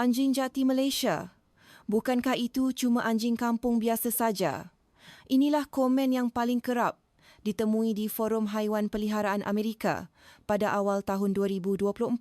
Anjing jati Malaysia. Bukankah itu cuma anjing kampung biasa saja? Inilah komen yang paling kerap ditemui di Forum Haiwan Peliharaan Amerika pada awal tahun 2024.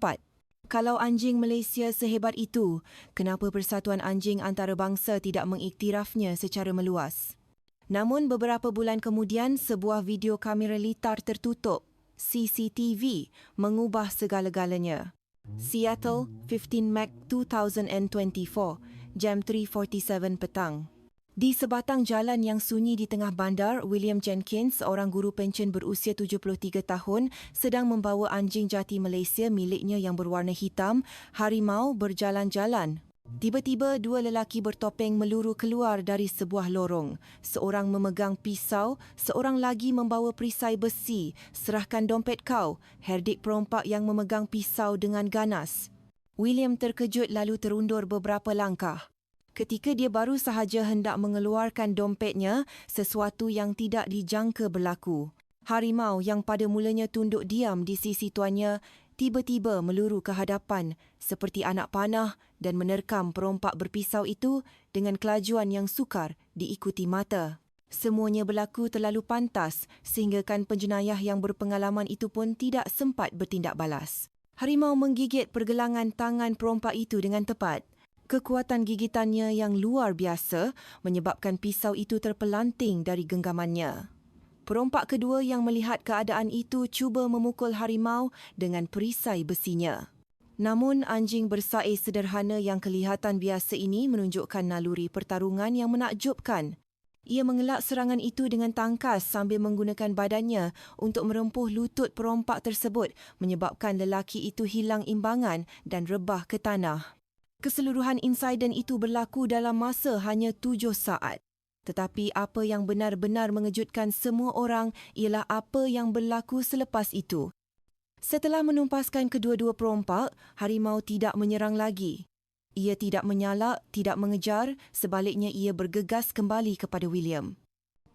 Kalau anjing Malaysia sehebat itu, kenapa Persatuan Anjing Antarabangsa tidak mengiktirafnya secara meluas? Namun beberapa bulan kemudian, sebuah video kamera litar tertutup CCTV mengubah segala-galanya. Seattle, 15 Mac 2024, jam 3.47 petang. Di sebatang jalan yang sunyi di tengah bandar, William Jenkins, seorang guru pencen berusia 73 tahun, sedang membawa anjing jati Malaysia miliknya yang berwarna hitam, harimau berjalan-jalan Tiba-tiba dua lelaki bertopeng meluru keluar dari sebuah lorong. Seorang memegang pisau, seorang lagi membawa perisai besi. Serahkan dompet kau, herdik perompak yang memegang pisau dengan ganas. William terkejut lalu terundur beberapa langkah. Ketika dia baru sahaja hendak mengeluarkan dompetnya, sesuatu yang tidak dijangka berlaku. Harimau yang pada mulanya tunduk diam di sisi tuannya tiba-tiba meluru ke hadapan seperti anak panah dan menerkam perompak berpisau itu dengan kelajuan yang sukar diikuti mata. Semuanya berlaku terlalu pantas sehinggakan penjenayah yang berpengalaman itu pun tidak sempat bertindak balas. Harimau menggigit pergelangan tangan perompak itu dengan tepat. Kekuatan gigitannya yang luar biasa menyebabkan pisau itu terpelanting dari genggamannya. Perompak kedua yang melihat keadaan itu cuba memukul harimau dengan perisai besinya. Namun anjing bersair sederhana yang kelihatan biasa ini menunjukkan naluri pertarungan yang menakjubkan. Ia mengelak serangan itu dengan tangkas sambil menggunakan badannya untuk merempuh lutut perompak tersebut menyebabkan lelaki itu hilang imbangan dan rebah ke tanah. Keseluruhan insiden itu berlaku dalam masa hanya tujuh saat. Tetapi apa yang benar-benar mengejutkan semua orang ialah apa yang berlaku selepas itu. Setelah menumpaskan kedua-dua perompak, harimau tidak menyerang lagi. Ia tidak menyalak, tidak mengejar, sebaliknya ia bergegas kembali kepada William.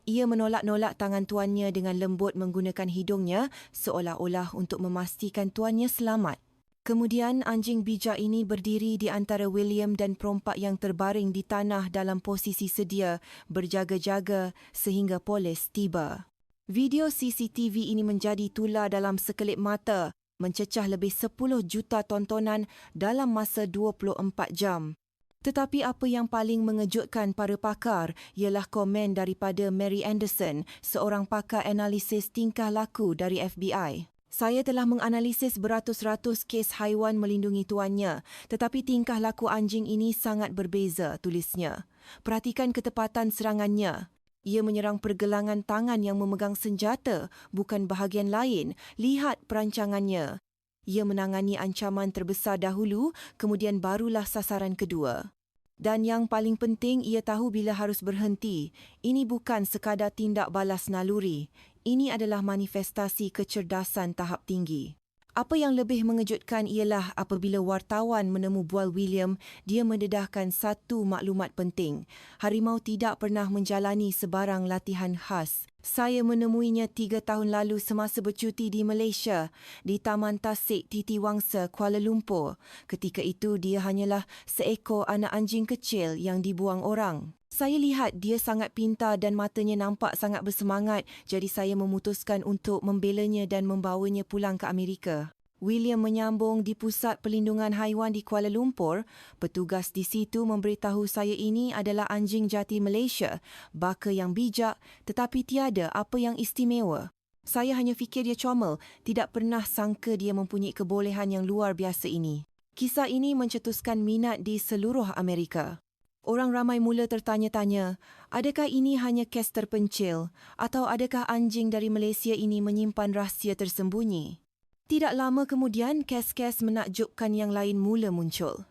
Ia menolak-nolak tangan tuannya dengan lembut menggunakan hidungnya seolah-olah untuk memastikan tuannya selamat. Kemudian anjing bijak ini berdiri di antara William dan perompak yang terbaring di tanah dalam posisi sedia berjaga-jaga sehingga polis tiba. Video CCTV ini menjadi tular dalam sekelip mata, mencecah lebih 10 juta tontonan dalam masa 24 jam. Tetapi apa yang paling mengejutkan para pakar ialah komen daripada Mary Anderson, seorang pakar analisis tingkah laku dari FBI. Saya telah menganalisis beratus-ratus kes haiwan melindungi tuannya, tetapi tingkah laku anjing ini sangat berbeza, tulisnya. Perhatikan ketepatan serangannya. Ia menyerang pergelangan tangan yang memegang senjata, bukan bahagian lain. Lihat perancangannya. Ia menangani ancaman terbesar dahulu, kemudian barulah sasaran kedua. Dan yang paling penting, ia tahu bila harus berhenti. Ini bukan sekadar tindak balas naluri. Ini adalah manifestasi kecerdasan tahap tinggi. Apa yang lebih mengejutkan ialah apabila wartawan menemu bual William, dia mendedahkan satu maklumat penting. Harimau tidak pernah menjalani sebarang latihan khas. Saya menemuinya tiga tahun lalu semasa bercuti di Malaysia, di Taman Tasik Titi Wangsa, Kuala Lumpur. Ketika itu, dia hanyalah seekor anak anjing kecil yang dibuang orang. Saya lihat dia sangat pintar dan matanya nampak sangat bersemangat jadi saya memutuskan untuk membelanya dan membawanya pulang ke Amerika. William menyambung di Pusat Pelindungan Haiwan di Kuala Lumpur, petugas di situ memberitahu saya ini adalah anjing jati Malaysia, baka yang bijak tetapi tiada apa yang istimewa. Saya hanya fikir dia comel, tidak pernah sangka dia mempunyai kebolehan yang luar biasa ini. Kisah ini mencetuskan minat di seluruh Amerika. Orang ramai mula tertanya-tanya, adakah ini hanya kes terpencil atau adakah anjing dari Malaysia ini menyimpan rahsia tersembunyi? Tidak lama kemudian, kes-kes menakjubkan yang lain mula muncul.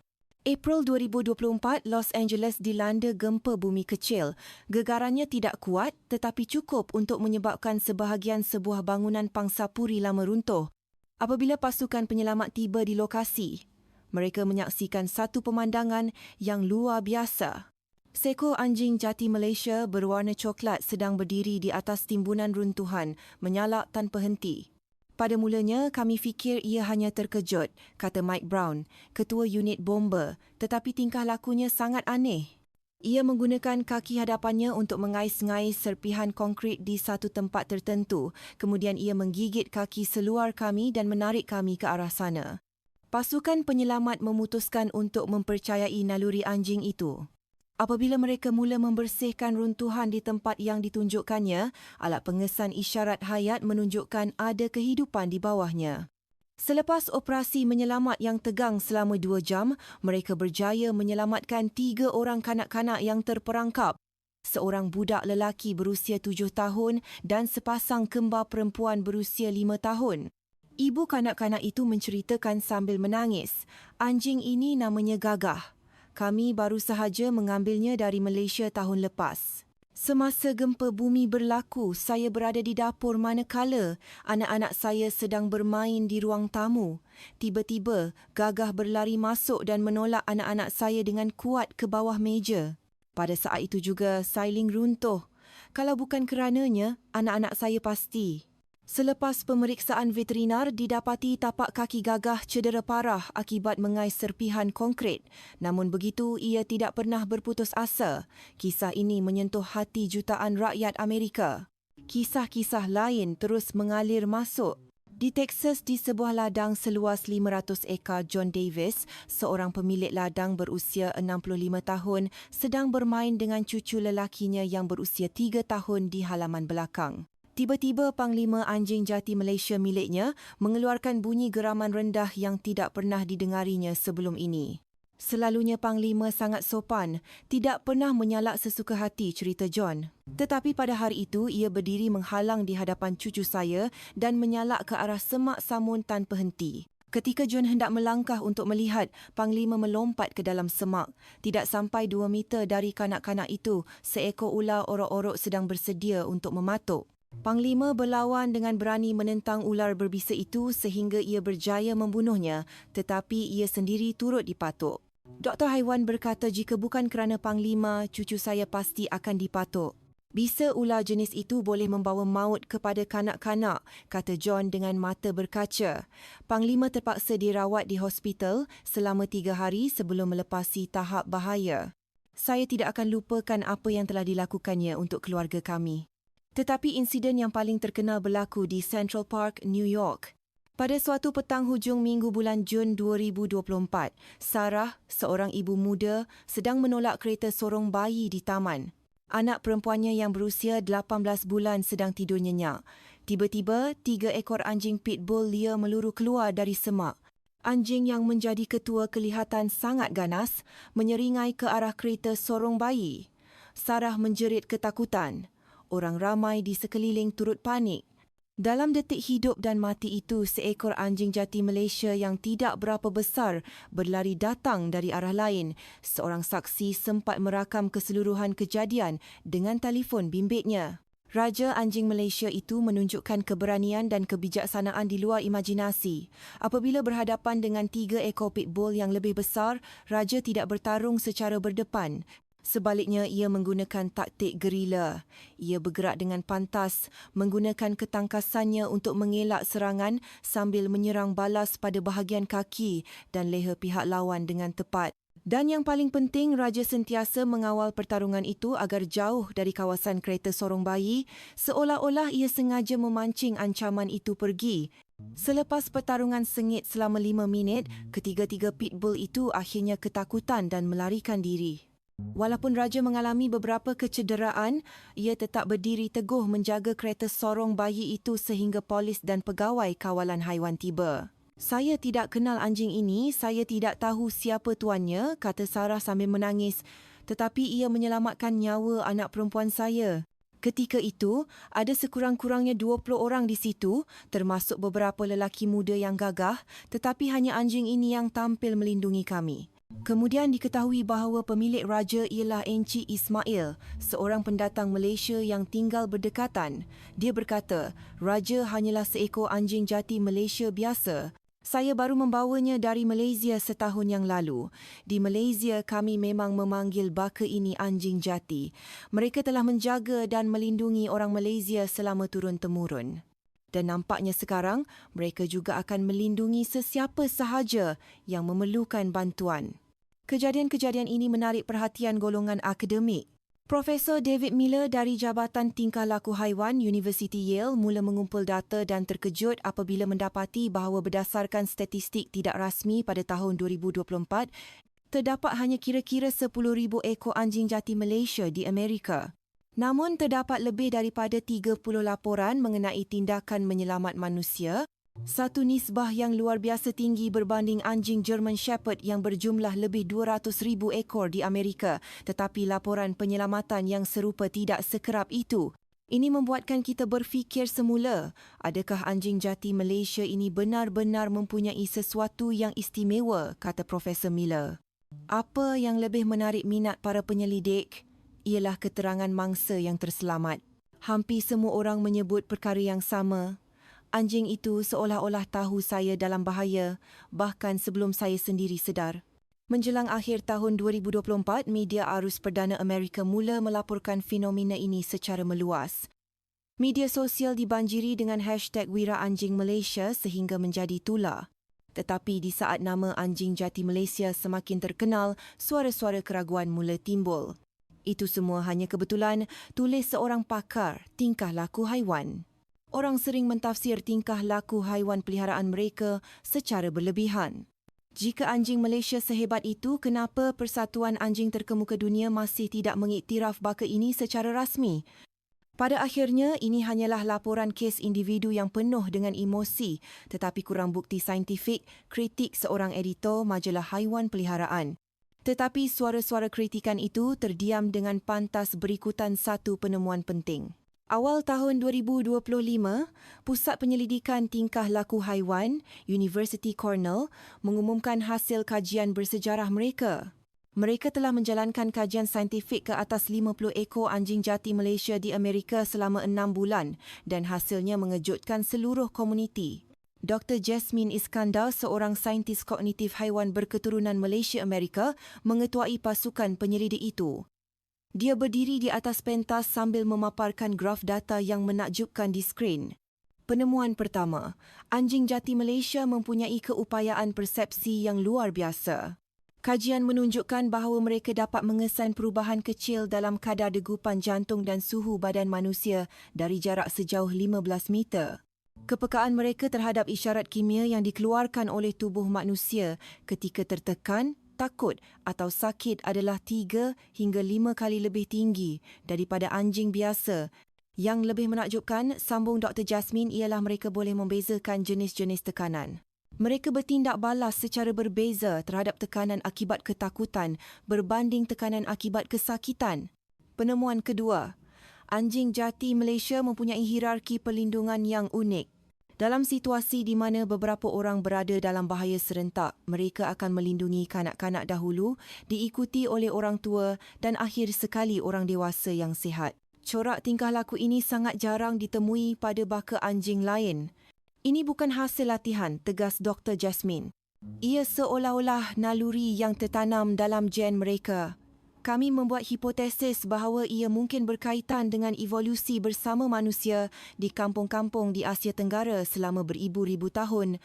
April 2024, Los Angeles dilanda gempa bumi kecil. Gegarannya tidak kuat tetapi cukup untuk menyebabkan sebahagian sebuah bangunan pangsa puri lama runtuh. Apabila pasukan penyelamat tiba di lokasi, mereka menyaksikan satu pemandangan yang luar biasa. Seekor anjing jati Malaysia berwarna coklat sedang berdiri di atas timbunan runtuhan, menyalak tanpa henti. Pada mulanya, kami fikir ia hanya terkejut, kata Mike Brown, ketua unit bomber, tetapi tingkah lakunya sangat aneh. Ia menggunakan kaki hadapannya untuk mengais-ngais serpihan konkrit di satu tempat tertentu. Kemudian ia menggigit kaki seluar kami dan menarik kami ke arah sana. Pasukan penyelamat memutuskan untuk mempercayai naluri anjing itu. Apabila mereka mula membersihkan runtuhan di tempat yang ditunjukkannya, alat pengesan isyarat hayat menunjukkan ada kehidupan di bawahnya. Selepas operasi menyelamat yang tegang selama dua jam, mereka berjaya menyelamatkan tiga orang kanak-kanak yang terperangkap. Seorang budak lelaki berusia tujuh tahun dan sepasang kembar perempuan berusia lima tahun. Ibu kanak-kanak itu menceritakan sambil menangis. Anjing ini namanya Gagah. Kami baru sahaja mengambilnya dari Malaysia tahun lepas. Semasa gempa bumi berlaku, saya berada di dapur manakala anak-anak saya sedang bermain di ruang tamu. Tiba-tiba, gagah berlari masuk dan menolak anak-anak saya dengan kuat ke bawah meja. Pada saat itu juga, sailing runtuh. Kalau bukan kerananya, anak-anak saya pasti. Selepas pemeriksaan veterinar, didapati tapak kaki gagah cedera parah akibat mengais serpihan konkrit. Namun begitu, ia tidak pernah berputus asa. Kisah ini menyentuh hati jutaan rakyat Amerika. Kisah-kisah lain terus mengalir masuk. Di Texas, di sebuah ladang seluas 500 ekar John Davis, seorang pemilik ladang berusia 65 tahun sedang bermain dengan cucu lelakinya yang berusia 3 tahun di halaman belakang. Tiba-tiba Panglima Anjing Jati Malaysia miliknya mengeluarkan bunyi geraman rendah yang tidak pernah didengarinya sebelum ini. Selalunya Panglima sangat sopan, tidak pernah menyalak sesuka hati cerita John. Tetapi pada hari itu, ia berdiri menghalang di hadapan cucu saya dan menyalak ke arah semak samun tanpa henti. Ketika John hendak melangkah untuk melihat, Panglima melompat ke dalam semak. Tidak sampai dua meter dari kanak-kanak itu, seekor ular orok-orok sedang bersedia untuk mematuk. Panglima berlawan dengan berani menentang ular berbisa itu sehingga ia berjaya membunuhnya tetapi ia sendiri turut dipatuk. Doktor haiwan berkata jika bukan kerana Panglima, cucu saya pasti akan dipatuk. Bisa ular jenis itu boleh membawa maut kepada kanak-kanak, kata John dengan mata berkaca. Panglima terpaksa dirawat di hospital selama tiga hari sebelum melepasi tahap bahaya. Saya tidak akan lupakan apa yang telah dilakukannya untuk keluarga kami. Tetapi insiden yang paling terkenal berlaku di Central Park, New York. Pada suatu petang hujung minggu bulan Jun 2024, Sarah, seorang ibu muda, sedang menolak kereta sorong bayi di taman. Anak perempuannya yang berusia 18 bulan sedang tidur nyenyak. Tiba-tiba, tiga ekor anjing pitbull liar meluru keluar dari semak. Anjing yang menjadi ketua kelihatan sangat ganas, menyeringai ke arah kereta sorong bayi. Sarah menjerit ketakutan orang ramai di sekeliling turut panik. Dalam detik hidup dan mati itu, seekor anjing jati Malaysia yang tidak berapa besar berlari datang dari arah lain. Seorang saksi sempat merakam keseluruhan kejadian dengan telefon bimbitnya. Raja anjing Malaysia itu menunjukkan keberanian dan kebijaksanaan di luar imajinasi. Apabila berhadapan dengan tiga ekor pitbull yang lebih besar, Raja tidak bertarung secara berdepan. Sebaliknya, ia menggunakan taktik gerila. Ia bergerak dengan pantas, menggunakan ketangkasannya untuk mengelak serangan sambil menyerang balas pada bahagian kaki dan leher pihak lawan dengan tepat. Dan yang paling penting, Raja sentiasa mengawal pertarungan itu agar jauh dari kawasan kereta sorong bayi, seolah-olah ia sengaja memancing ancaman itu pergi. Selepas pertarungan sengit selama lima minit, ketiga-tiga pitbull itu akhirnya ketakutan dan melarikan diri. Walaupun Raja mengalami beberapa kecederaan, ia tetap berdiri teguh menjaga kereta sorong bayi itu sehingga polis dan pegawai kawalan haiwan tiba. Saya tidak kenal anjing ini, saya tidak tahu siapa tuannya, kata Sarah sambil menangis. Tetapi ia menyelamatkan nyawa anak perempuan saya. Ketika itu, ada sekurang-kurangnya 20 orang di situ, termasuk beberapa lelaki muda yang gagah, tetapi hanya anjing ini yang tampil melindungi kami. Kemudian diketahui bahawa pemilik raja ialah Enci Ismail, seorang pendatang Malaysia yang tinggal berdekatan. Dia berkata, raja hanyalah seekor anjing jati Malaysia biasa. Saya baru membawanya dari Malaysia setahun yang lalu. Di Malaysia, kami memang memanggil baka ini anjing jati. Mereka telah menjaga dan melindungi orang Malaysia selama turun-temurun. Dan nampaknya sekarang mereka juga akan melindungi sesiapa sahaja yang memerlukan bantuan. Kejadian-kejadian ini menarik perhatian golongan akademik. Profesor David Miller dari Jabatan Tingkah Laku Haiwan University Yale mula mengumpul data dan terkejut apabila mendapati bahawa berdasarkan statistik tidak rasmi pada tahun 2024, terdapat hanya kira-kira 10,000 ekor anjing jati Malaysia di Amerika. Namun terdapat lebih daripada 30 laporan mengenai tindakan menyelamat manusia satu nisbah yang luar biasa tinggi berbanding anjing German Shepherd yang berjumlah lebih 200,000 ekor di Amerika tetapi laporan penyelamatan yang serupa tidak sekerap itu. Ini membuatkan kita berfikir semula, adakah anjing jati Malaysia ini benar-benar mempunyai sesuatu yang istimewa, kata Profesor Miller. Apa yang lebih menarik minat para penyelidik ialah keterangan mangsa yang terselamat. Hampir semua orang menyebut perkara yang sama, Anjing itu seolah-olah tahu saya dalam bahaya, bahkan sebelum saya sendiri sedar. Menjelang akhir tahun 2024, media arus perdana Amerika mula melaporkan fenomena ini secara meluas. Media sosial dibanjiri dengan hashtag Wira Anjing Malaysia sehingga menjadi tular. Tetapi di saat nama anjing jati Malaysia semakin terkenal, suara-suara keraguan mula timbul. Itu semua hanya kebetulan tulis seorang pakar tingkah laku haiwan orang sering mentafsir tingkah laku haiwan peliharaan mereka secara berlebihan. Jika anjing Malaysia sehebat itu, kenapa Persatuan Anjing Terkemuka Dunia masih tidak mengiktiraf baka ini secara rasmi? Pada akhirnya, ini hanyalah laporan kes individu yang penuh dengan emosi tetapi kurang bukti saintifik kritik seorang editor majalah haiwan peliharaan. Tetapi suara-suara kritikan itu terdiam dengan pantas berikutan satu penemuan penting. Awal tahun 2025, Pusat Penyelidikan Tingkah Laku Haiwan, University Cornell, mengumumkan hasil kajian bersejarah mereka. Mereka telah menjalankan kajian saintifik ke atas 50 ekor anjing jati Malaysia di Amerika selama enam bulan dan hasilnya mengejutkan seluruh komuniti. Dr. Jasmine Iskandar, seorang saintis kognitif haiwan berketurunan Malaysia Amerika, mengetuai pasukan penyelidik itu. Dia berdiri di atas pentas sambil memaparkan graf data yang menakjubkan di skrin. Penemuan pertama, anjing jati Malaysia mempunyai keupayaan persepsi yang luar biasa. Kajian menunjukkan bahawa mereka dapat mengesan perubahan kecil dalam kadar degupan jantung dan suhu badan manusia dari jarak sejauh 15 meter. Kepekaan mereka terhadap isyarat kimia yang dikeluarkan oleh tubuh manusia ketika tertekan takut atau sakit adalah tiga hingga lima kali lebih tinggi daripada anjing biasa. Yang lebih menakjubkan, sambung Dr. Jasmine ialah mereka boleh membezakan jenis-jenis tekanan. Mereka bertindak balas secara berbeza terhadap tekanan akibat ketakutan berbanding tekanan akibat kesakitan. Penemuan kedua, anjing jati Malaysia mempunyai hierarki perlindungan yang unik. Dalam situasi di mana beberapa orang berada dalam bahaya serentak, mereka akan melindungi kanak-kanak dahulu, diikuti oleh orang tua dan akhir sekali orang dewasa yang sihat. Corak tingkah laku ini sangat jarang ditemui pada baka anjing lain. Ini bukan hasil latihan, tegas Dr. Jasmine. Ia seolah-olah naluri yang tertanam dalam gen mereka kami membuat hipotesis bahawa ia mungkin berkaitan dengan evolusi bersama manusia di kampung-kampung di Asia Tenggara selama beribu-ribu tahun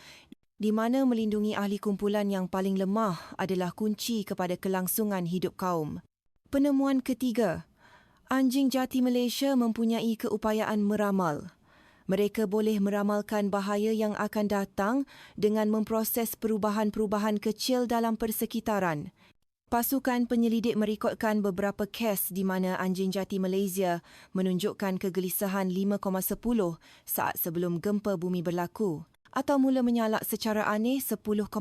di mana melindungi ahli kumpulan yang paling lemah adalah kunci kepada kelangsungan hidup kaum. Penemuan ketiga, anjing jati Malaysia mempunyai keupayaan meramal. Mereka boleh meramalkan bahaya yang akan datang dengan memproses perubahan-perubahan kecil dalam persekitaran. Pasukan penyelidik merekodkan beberapa kes di mana anjing jati Malaysia menunjukkan kegelisahan 5,10 saat sebelum gempa bumi berlaku atau mula menyalak secara aneh 10,30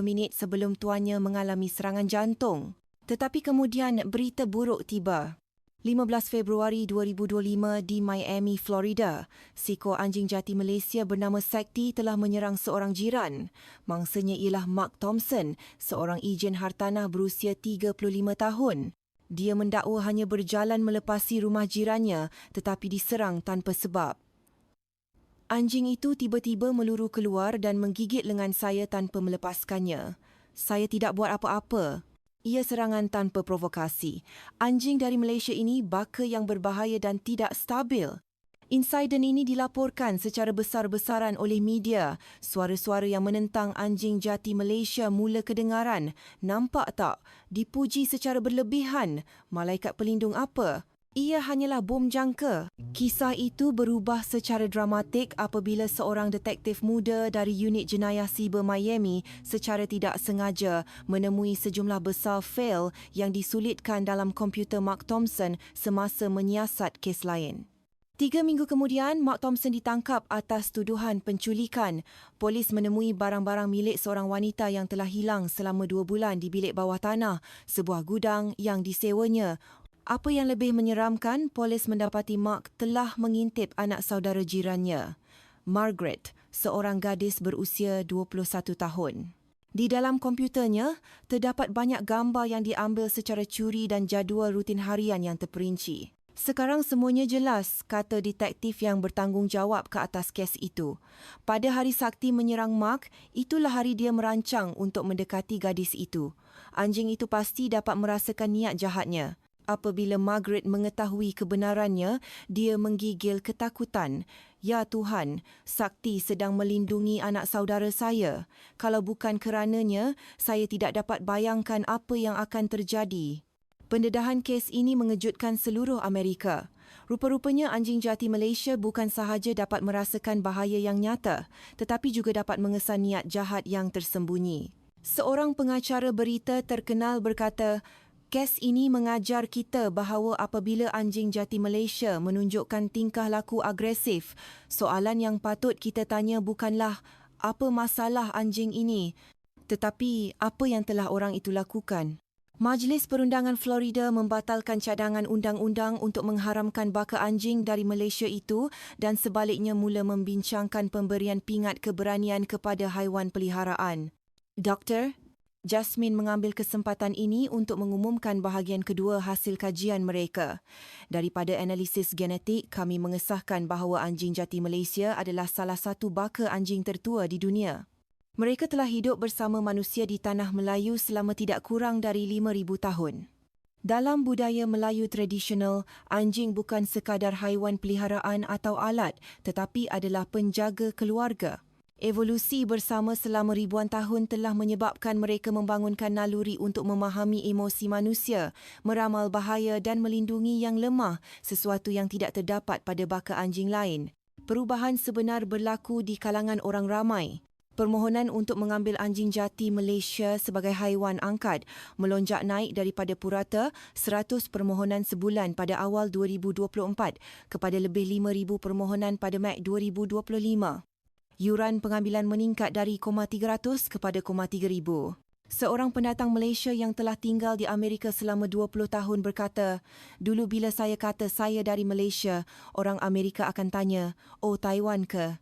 minit sebelum tuannya mengalami serangan jantung. Tetapi kemudian berita buruk tiba. 15 Februari 2025 di Miami, Florida, seekor anjing jati Malaysia bernama Sekti telah menyerang seorang jiran. Mangsanya ialah Mark Thompson, seorang ejen hartanah berusia 35 tahun. Dia mendakwa hanya berjalan melepasi rumah jirannya tetapi diserang tanpa sebab. Anjing itu tiba-tiba meluru keluar dan menggigit lengan saya tanpa melepaskannya. Saya tidak buat apa-apa. Ia serangan tanpa provokasi. Anjing dari Malaysia ini baka yang berbahaya dan tidak stabil. Insiden ini dilaporkan secara besar-besaran oleh media. Suara-suara yang menentang anjing jati Malaysia mula kedengaran. Nampak tak? Dipuji secara berlebihan. Malaikat pelindung apa? Ia hanyalah bom jangka. Kisah itu berubah secara dramatik apabila seorang detektif muda dari unit jenayah Siber Miami secara tidak sengaja menemui sejumlah besar fail yang disulitkan dalam komputer Mark Thompson semasa menyiasat kes lain. Tiga minggu kemudian, Mark Thompson ditangkap atas tuduhan penculikan. Polis menemui barang-barang milik seorang wanita yang telah hilang selama dua bulan di bilik bawah tanah, sebuah gudang yang disewanya apa yang lebih menyeramkan, polis mendapati Mark telah mengintip anak saudara jirannya, Margaret, seorang gadis berusia 21 tahun. Di dalam komputernya, terdapat banyak gambar yang diambil secara curi dan jadual rutin harian yang terperinci. Sekarang semuanya jelas, kata detektif yang bertanggungjawab ke atas kes itu. Pada hari sakti menyerang Mark, itulah hari dia merancang untuk mendekati gadis itu. Anjing itu pasti dapat merasakan niat jahatnya. Apabila Margaret mengetahui kebenarannya, dia menggigil ketakutan. Ya Tuhan, Sakti sedang melindungi anak saudara saya. Kalau bukan kerananya, saya tidak dapat bayangkan apa yang akan terjadi. Pendedahan kes ini mengejutkan seluruh Amerika. Rupa-rupanya anjing jati Malaysia bukan sahaja dapat merasakan bahaya yang nyata, tetapi juga dapat mengesan niat jahat yang tersembunyi. Seorang pengacara berita terkenal berkata, Kes ini mengajar kita bahawa apabila anjing jati Malaysia menunjukkan tingkah laku agresif, soalan yang patut kita tanya bukanlah apa masalah anjing ini, tetapi apa yang telah orang itu lakukan. Majlis Perundangan Florida membatalkan cadangan undang-undang untuk mengharamkan baka anjing dari Malaysia itu dan sebaliknya mula membincangkan pemberian pingat keberanian kepada haiwan peliharaan. Doktor, Jasmine mengambil kesempatan ini untuk mengumumkan bahagian kedua hasil kajian mereka. Daripada analisis genetik, kami mengesahkan bahawa anjing jati Malaysia adalah salah satu baka anjing tertua di dunia. Mereka telah hidup bersama manusia di tanah Melayu selama tidak kurang dari 5,000 tahun. Dalam budaya Melayu tradisional, anjing bukan sekadar haiwan peliharaan atau alat tetapi adalah penjaga keluarga. Evolusi bersama selama ribuan tahun telah menyebabkan mereka membangunkan naluri untuk memahami emosi manusia, meramal bahaya dan melindungi yang lemah, sesuatu yang tidak terdapat pada baka anjing lain. Perubahan sebenar berlaku di kalangan orang ramai. Permohonan untuk mengambil anjing jati Malaysia sebagai haiwan angkat melonjak naik daripada purata 100 permohonan sebulan pada awal 2024 kepada lebih 5,000 permohonan pada Mac 2025 yuran pengambilan meningkat dari 300 kepada 3,000. Seorang pendatang Malaysia yang telah tinggal di Amerika selama 20 tahun berkata, Dulu bila saya kata saya dari Malaysia, orang Amerika akan tanya, oh Taiwan ke?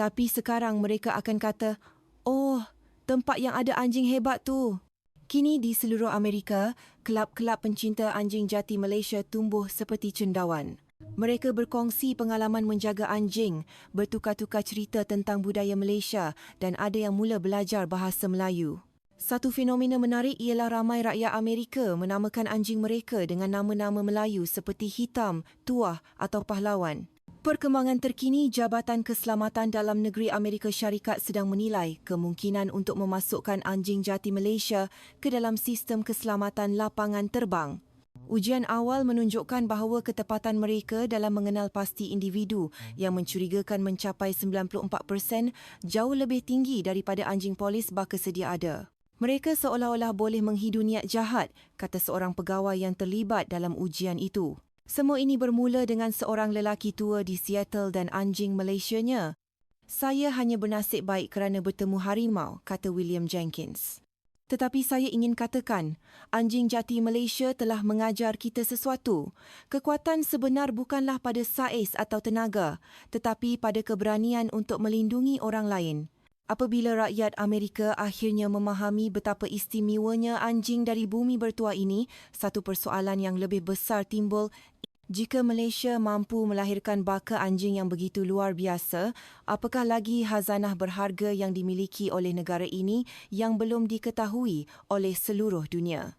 Tapi sekarang mereka akan kata, oh tempat yang ada anjing hebat tu. Kini di seluruh Amerika, kelab-kelab pencinta anjing jati Malaysia tumbuh seperti cendawan. Mereka berkongsi pengalaman menjaga anjing, bertukar-tukar cerita tentang budaya Malaysia dan ada yang mula belajar bahasa Melayu. Satu fenomena menarik ialah ramai rakyat Amerika menamakan anjing mereka dengan nama-nama Melayu seperti Hitam, Tuah atau Pahlawan. Perkembangan terkini, Jabatan Keselamatan Dalam Negeri Amerika Syarikat sedang menilai kemungkinan untuk memasukkan anjing jati Malaysia ke dalam sistem keselamatan lapangan terbang. Ujian awal menunjukkan bahawa ketepatan mereka dalam mengenal pasti individu yang mencurigakan mencapai 94% jauh lebih tinggi daripada anjing polis baka sedia ada. Mereka seolah-olah boleh menghidu niat jahat, kata seorang pegawai yang terlibat dalam ujian itu. Semua ini bermula dengan seorang lelaki tua di Seattle dan anjing Malaysianya. Saya hanya bernasib baik kerana bertemu harimau, kata William Jenkins. Tetapi saya ingin katakan, anjing jati Malaysia telah mengajar kita sesuatu. Kekuatan sebenar bukanlah pada saiz atau tenaga, tetapi pada keberanian untuk melindungi orang lain. Apabila rakyat Amerika akhirnya memahami betapa istimewanya anjing dari bumi bertuah ini, satu persoalan yang lebih besar timbul jika Malaysia mampu melahirkan baka anjing yang begitu luar biasa, apakah lagi hazanah berharga yang dimiliki oleh negara ini yang belum diketahui oleh seluruh dunia?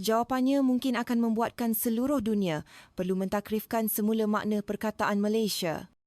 Jawapannya mungkin akan membuatkan seluruh dunia perlu mentakrifkan semula makna perkataan Malaysia.